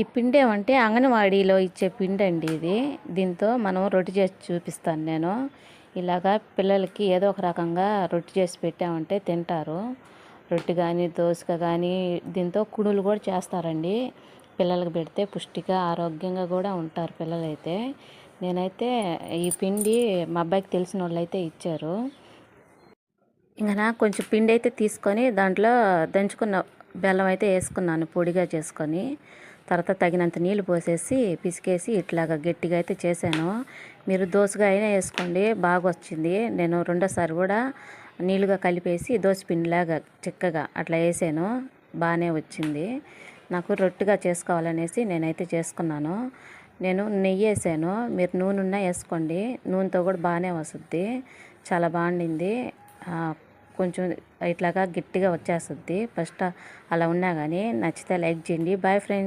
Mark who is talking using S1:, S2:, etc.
S1: ఈ పిండి ఏమంటే అంగన్వాడీలో ఇచ్చే పిండి అండి ఇది. దీంతో మనం రొట్టె చేసి చూపిస్తాను నేను. ఇలాగా పిల్లలకి ఏదో ఒక రకంగా రొట్టె చేసి పెట్టామంటే తింటారు. రొట్టె కానీ దోసక కానీ దీంతో కుడులు కూడా చేస్తారండి. పిల్లలకు పెడితే పుష్టిగా ఆరోగ్యంగా కూడా ఉంటారు పిల్లలైతే. నేనైతే ఈ పిండి మా అబ్బాయికి తెలిసిన వాళ్ళు అయితే ఇచ్చారు. ఇంకా నాకు కొంచెం పిండి అయితే తీసుకొని దాంట్లో దంచుకున్న బెల్లం అయితే వేసుకున్నాను పొడిగా చేసుకొని. తర్వాత తగినంత నీళ్ళు పోసేసి పిసికేసి ఇట్లాగా గట్టిగా అయితే చేశాను. మీరు దోసగా అయినా వేసుకోండి బాగా వచ్చింది నేను రెండోసారి కూడా నీళ్ళుగా కలిపేసి దోశ పిండిలాగా చిక్కగా అట్లా వేసాను. బాగానే వచ్చింది. నాకు రొట్టిగా చేసుకోవాలనేసి నేనైతే చేసుకున్నాను. నేను నెయ్యి వేసాను. మీరు నూనె ఉన్నా వేసుకోండి. నూనెతో కూడా బాగానే వస్తుంది. చాలా బాగుండింది. కొంచెం ఇట్లాగా గట్టిగా వచ్చేస్తుంది. ఫస్ట్ అలా ఉన్నా కానీ నచ్చితే లైక్ చేయండి. Bye friends.